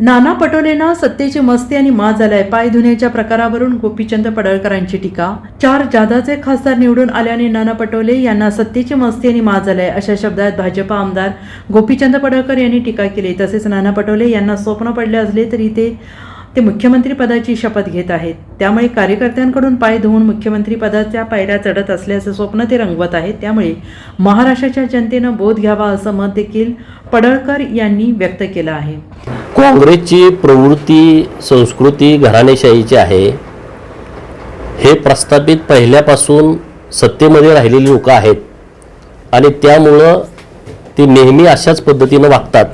नाना पटोलेंना सत्तेची मस्ती आणि माज झालाय. पाय धुण्याच्या प्रकारावरून गोपीचंद पडळकरांची टीका. चार जादाचे खासदार निवडून आल्याने नाना पटोले यांना सत्तेची मस्ती आणि माज झालाय अशा शब्दात भाजपा आमदार गोपीचंद पडळकर यांनी टीका केली. तसेच नाना पटोले यांना स्वप्न पडले असले तरी ते ते मुख्यमंत्री पदाची शपथ घेत आहेत. त्यामुळे कार्यकर्त्यांकडून पाय धुवून मुख्यमंत्री पदाच्या पायऱ्या चढत असल्याचं स्वप्न ते रंगवत आहेत. त्यामुळे महाराष्ट्राच्या जनतेनं बोध घ्यावा असं मत देखील पडळकर यांनी व्यक्त केलं आहे. काँग्रेसची प्रवृत्ती संस्कृती घराणेशाहीची आहे. हे प्रस्थापित पहिल्यापासून सत्तेमध्ये राहिलेली लोकं आहेत. आणि त्यामुळं ते नेहमी अशाच पद्धतीनं वागतात.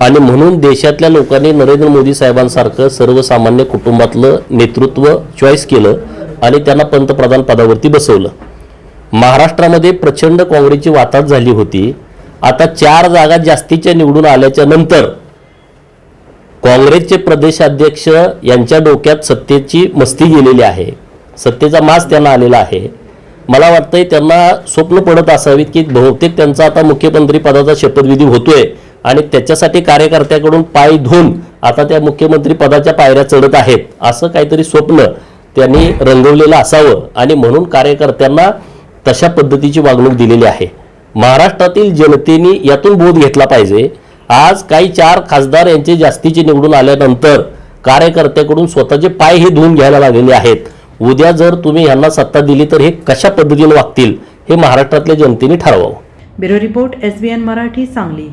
आणि म्हणून देशातल्या लोकांनी नरेंद्र मोदी साहेबांसारखं सर्वसामान्य कुटुंबातलं नेतृत्व चॉईस केलं आणि त्यांना पंतप्रधान पदावरती बसवलं. महाराष्ट्रामध्ये प्रचंड काँग्रेसची वाताच झाली होती. आता चार जागा जास्तीच्या निवडून आल्याच्यानंतर काँग्रेसचे प्रदेशाध्यक्ष यांच्या डोक्यात सत्तेची मस्ती गेलेली आहे. सत्तेचा मास त्यांना आलेला आहे. मला वाटतंय त्यांना स्वप्न पडत असावीत की बहुतेक त्यांचा आता मुख्यमंत्री पदाचा शपथविधी होतोय आणि त्याच्यासाठी कार्यकर्त्याकडून पाय धुवून आता त्या मुख्यमंत्री पदाच्या पायऱ्या चढत आहेत. असं काहीतरी स्वप्न त्यांनी रंगवलेलं असावं आणि म्हणून कार्यकर्त्यांना तशा पद्धतीची वागणूक दिलेली आहे. महाराष्ट्रातील जनतेने यातून बोध घेतला पाहिजे. आज काही चार खासदार यांचे जास्तीचे निवडून आल्यानंतर कार्यकर्त्याकडून स्वतःचे पाय हे धुवून घ्यायला लागलेले आहेत. उद्या जर तुम्ही यांना सत्ता दिली तर हे कशा पद्धतीने वागतील हे महाराष्ट्रातल्या जनतेने ठरवावं. Bureau report S B N Marathi Sangli.